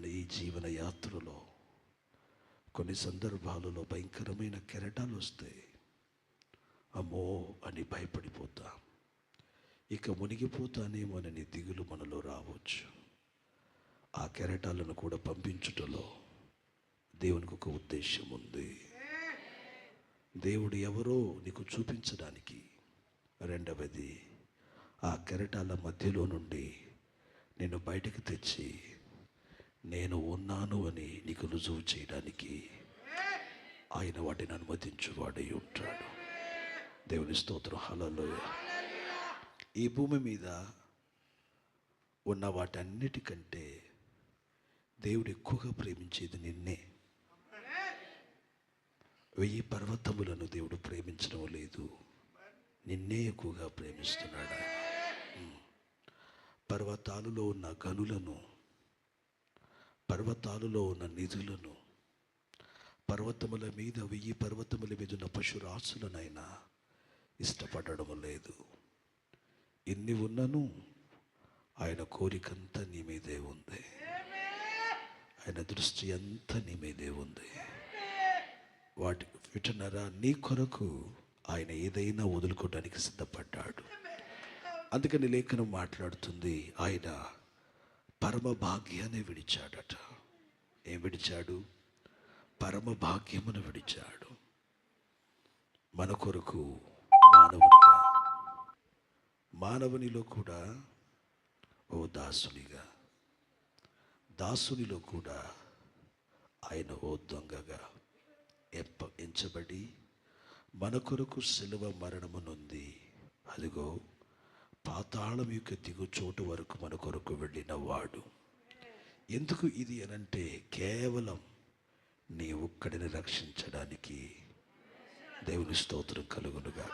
మన ఈ జీవన యాత్రలో కొన్ని సందర్భాలలో భయంకరమైన కెరటాలు వస్తాయి. అమ్మో అని భయపడిపోతాం. ఇక మునిగిపోతానేమోనని దిగులు మనలో రావచ్చు. ఆ కెరటాలను కూడా పంపించుటలో దేవునికి ఒక ఉద్దేశం ఉంది. దేవుడు ఎవరో నీకు చూపించడానికి రెండవది ఆ కెరటాల మధ్యలో నుండి నేను బయటకు తెచ్చి నేను ఉన్నాను అని నీకు రుజువు చేయడానికి ఆయన వాటిని అనుమతించువాడై ఉంటాడు. దేవుని స్తోత్రం. హలలోయ ఈ భూమి మీద ఉన్న వాటన్నిటికంటే దేవుడు ఎక్కువగా ప్రేమించేది నిన్నే. వెయ్యి పర్వతములను దేవుడు ప్రేమించడం లేదు. నిన్నే ఎక్కువగా ప్రేమిస్తున్నాడు. పర్వతాలులో పర్వతాలలో ఉన్న గనులను పర్వతాలలో ఉన్న నిధులను పర్వతముల మీద వెయ్యి పర్వతముల మీద ఉన్న పశురాశులనైనా ఇష్టపడడం లేదు. ఎన్ని ఉన్నను ఆయన కోరికంతా నీ మీదే ఉంది. ఆయన దృష్టి అంతా నీ మీదే ఉంది. వాటి విటనరా నీ కొరకు ఆయన ఏదైనా వదులుకోవడానికి సిద్ధపడ్డాడు. అందుకని లేఖనం మాట్లాడుతుంది ఆయన పరమభాగ్యాన్ని విడిచాడట. ఏం విడిచాడు? పరమ భాగ్యమును విడిచాడు. మన కొరకు మానవునిగా మానవునిలో కూడా ఓ దాసునిగా దాసునిలో కూడా ఆయన ఓ దొంగగా ఎప్ప ఎంచబడి మన కొరకు శిలువ మరణము నొంది అదిగో పాతాళం యొక్క దిగు చోటు వరకు మన కొరకు వెళ్ళిన వాడు ఎందుకు ఇది అనంటే కేవలం నీ ఒక్కడిని రక్షించడానికి దేవుని స్తోత్రం కలుగునుగా